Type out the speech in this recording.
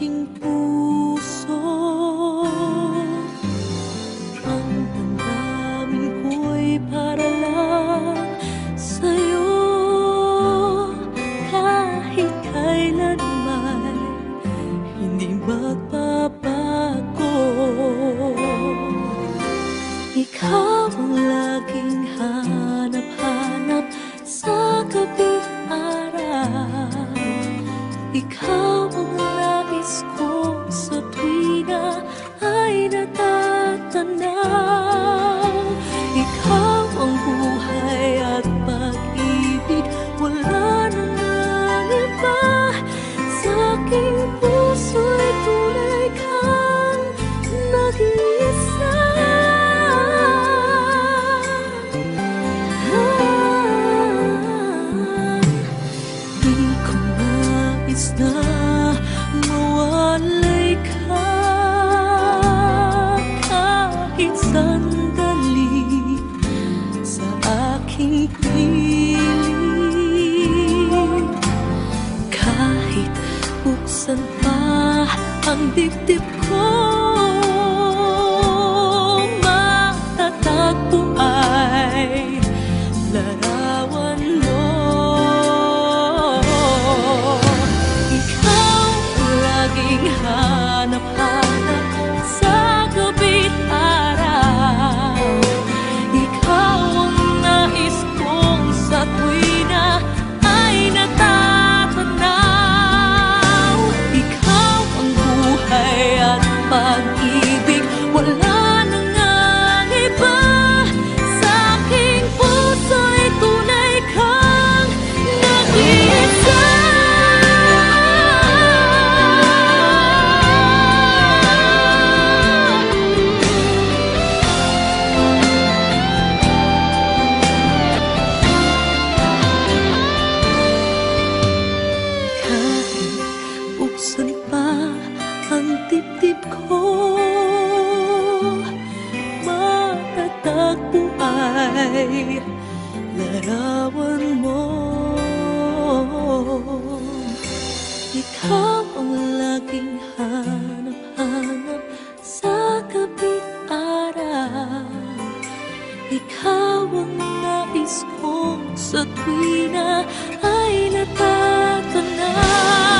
aking puso. Ang damdamin ko'y para lang sa'yo. Kahit kailan man hindi magbabago. Ikaw ang laging hanap-hanap sa gabi-araw Ikaw ang minsan pa ang dibdib ko? 吧 ay larawan mo Ikaw ang laging hanap-hanap sa kapit-araw Ikaw ang nais kong sa tuwina ay natatanaw